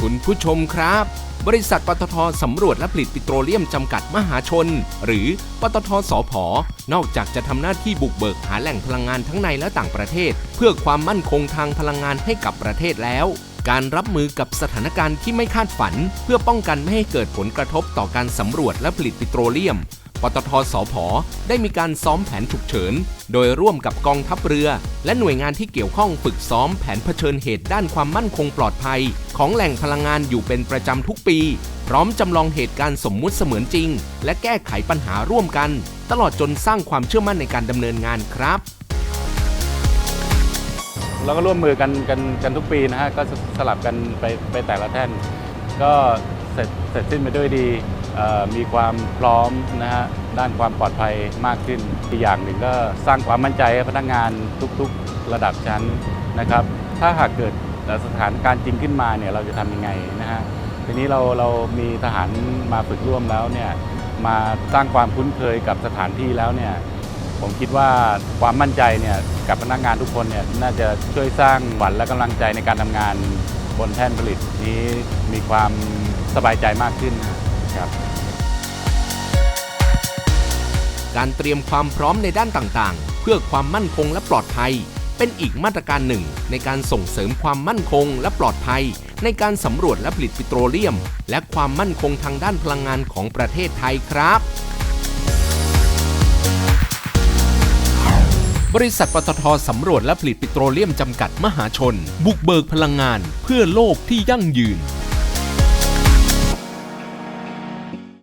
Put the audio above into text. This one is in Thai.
คุณผู้ชมครับ บริษัทปตทสำรวจและผลิตปิโตรเลียมจำกัดมหาชน หรือปตทสพนอกจากจะทำหน้าที่บุกเบิกหาแหล่งพลังงานทั้งในและต่างประเทศ เพื่อความมั่นคงทางพลังงานให้กับประเทศแล้ว การรับมือกับสถานการณ์ที่ไม่คาดฝัน เพื่อป้องกันไม่ให้เกิดผลกระทบต่อการสำรวจและผลิตปิโตรเลียม ปตทสพได้มีการซ้อมแผนฉุกเฉิน โดยร่วมกับกองทัพเรือ และหน่วยงานที่เกี่ยวข้องฝึกซ้อมแผนเผชิญเหตุด้านความมั่นคงปลอดภัย ของแหล่งพลังงานอยู่เป็นประจำทุกปี พร้อมจำลองเหตุการณ์สมมุติเสมือนจริง และแก้ไขปัญหาร่วมกัน ตลอดจนสร้างความเชื่อมั่นในการดำเนินงานครับเราก็ร่วมมือกันกันกันทุกปีนะฮะก็สลับกันไปไปแต่ละแท่น ก็เสร็จเสร็จสิ้นไปด้วยดี มีความพร้อมนะฮะด้านความปลอดภัยมากขึ้นอีกอย่างหนึ่งก็สร้างความมั่นใจให้พนักงานทุกๆระดับชั้นนะครับ ถ้าหากเกิดสถานการณ์จริงขึ้นมาเนี่ยเราจะทำยังไงนะฮะทีนี้เราเรามีทหารมาฝึกร่วมแล้วเนี่ยมาสร้างความคุ้นเคยกับสถานที่แล้วเนี่ยผมคิดว่าความมั่นใจเนี่ยกับพนักงานทุกคนเนี่ยน่าจะช่วยสร้างหวันและกำลังใจในการทำงานบนแท่นผลิตนี้มีความสบายใจมากขึ้น ครับการเตรียมความพร้อมในด้านต่างๆ เพื่อความมั่นคงและปลอดภัย เป็นอีกมาตรการหนึ่ง ในการส่งเสริมความมั่นคงและปลอดภัย ในการสำรวจและผลิตปิโตรเลียม และความมั่นคงทางด้านพลังงานของประเทศไทยครับ บริษัทปตทสำรวจและผลิตปิโตรเลียมจำกัดมหาชน บุกเบิกพลังงาน เพื่อโลกที่ยั่งยืน